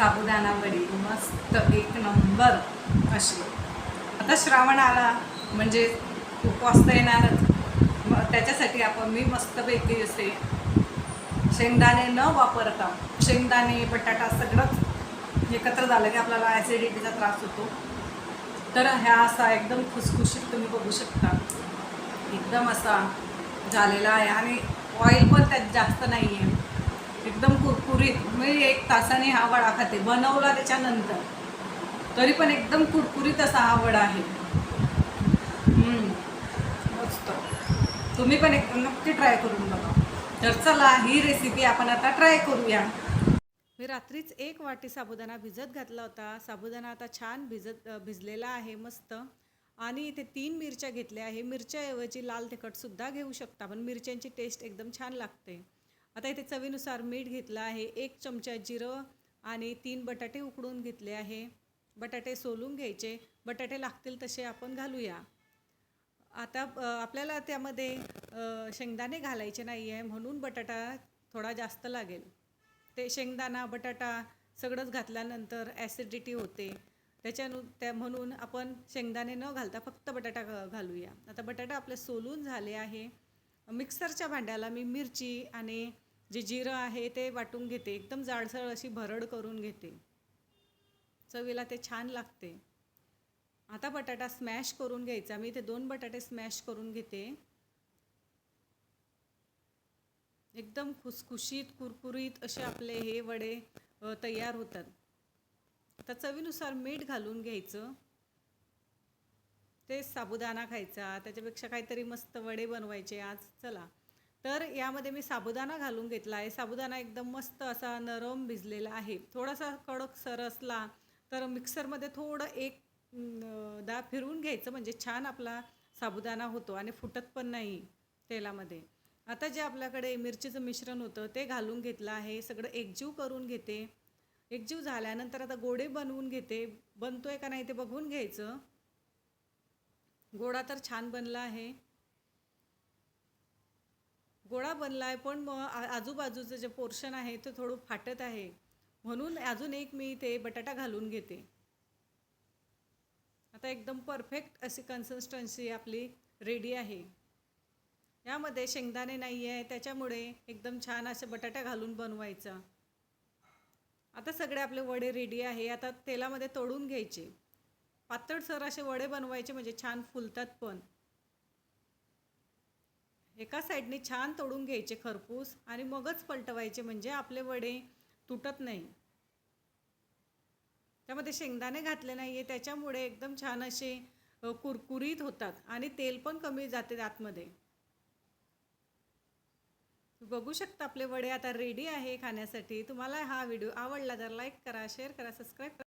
साबुदाणा वडी मस्त एक नंबर अशी. आता श्रावण आला म्हणजे उपवास तर येणारच. मग त्याच्यासाठी आपण मी मस्तपैकी असे शेंगदाणे न वापरता शेंगदाणे बटाटा सगळंच एकत्र झालं की आपल्याला ॲसिडिटीचा त्रास होतो. तर ह्या असा एकदम खुसखुशीत तुम्ही बघू शकता. एकदम असा झालेला आहे. आणि ऑइल पण त्यात जास्त नाही आहे एकदम कुरकुरीत. मी एक तासाने हा वडा खाते. बनवला त्याच्यानंतर. तरी पण एकदम कुरकुरीत असा हा वडा आहे. मस्त. तुम्ही पण एक नक्की ट्राय करून बघा. तर चला ही रेसिपी आपण आता ट्राय करूया. मी रात्रीच एक वाटी साबुदाणा भिजत घातला होता. साबुदाणा आता छान भिजत भिजलेला आहे मस्त. आणि इथे तीन मिरच्या घेतल्या आहे. मिरच्याऐवजी लाल तिखटसुद्धा घेऊ शकता पण मिरच्यांची टेस्ट एकदम छान लागते. आता इथे चवीनुसार मीठ घेतलं आहे. एक चमचा जिरं आणि तीन बटाटे उकडून घेतले आहे. बटाटे सोलून घ्यायचे. बटाटे लागतील तसे आपण घालूया. आता आपल्याला त्यामध्ये शेंगदाणे घालायचे नाही आहे म्हणून बटाटा थोडा जास्त लागेल. ते शेंगदाणा बटाटा सगळंच घातल्यानंतर ॲसिडिटी होते. त्याच्यानु त्या म्हणून आपण शेंगदाणे न घालता फक्त बटाटा घालूया. आता बटाटा आपले सोलून झाले आहे. मिक्सरच्या भांड्याला मी मिरची आणि जे जिरं आहे ते वाटून घेते एकदम जाडसर अशी भरड करून घेते. चवीला ते छान लागते. आता बटाटा स्मॅश करून घ्यायचा. मी इथे दोन बटाटे स्मॅश करून घेते. एकदम खुसखुशीत कुरकुरीत असे आपले हे वडे तयार होतात. आता चवीनुसार मीठ घालून घ्यायचं. ते साबुदाणा खायचा. त्याच्यापेक्षा काहीतरी मस्त वडे बनवायचे आज. चला. तर यामध्ये मी साबुदाणा घालून घेतला आहे. साबुदाणा एकदम मस्त असा नरम भिजलेला आहे. थोडासा कडक सर असला तर मिक्सरमध्ये थोडं एक दा फिरवून घ्यायचं. म्हणजे छान आपला साबुदाणा होतो आणि फुटत पण नाही तेलामध्ये. आता जे आपल्याकडे मिरचीचं मिश्रण होतं ते घालून घेतलं आहे. सगळं एकजीव करून घेते. एकजीव झाल्यानंतर आता गोडे बनवून घेते. बनतोय का नाही ते बघून घ्यायचं. गोडा तर छान बनला आहे. गोळा बनला आहे पण मग आजूबाजूचं जे पोर्शन आहे ते थोडं फाटत आहे. म्हणून अजून एक मी इथे बटाटा घालून घेते. आता एकदम परफेक्ट अशी कन्सिस्टन्सी आपली रेडी आहे. यामध्ये शेंगदाणे नाही आहे त्याच्यामुळे एकदम छान असे बटाटा घालून बनवायचा. आता सगळे आपले वडे रेडी आहे. आता तेलामध्ये तळून घ्यायचे. पातळसर असे वडे बनवायचे म्हणजे छान फुलतात पण. एका साईडने छान तोडून घ्यायचे खरपूस आणि मगच पलटवायचे म्हणजे आपले वडे तुटत नाही. त्यामध्ये शेंगदाणे घातले नाही आहे त्याच्यामुळे एकदम छान असे कुरकुरीत होतात आणि तेल पण कमी जाते आतमध्ये. बघू शकता आपले वडे आता रेडी आहे खाण्यासाठी. तुम्हाला हा व्हिडिओ आवडला तर लाईक करा शेअर करा सबस्क्राईब करा.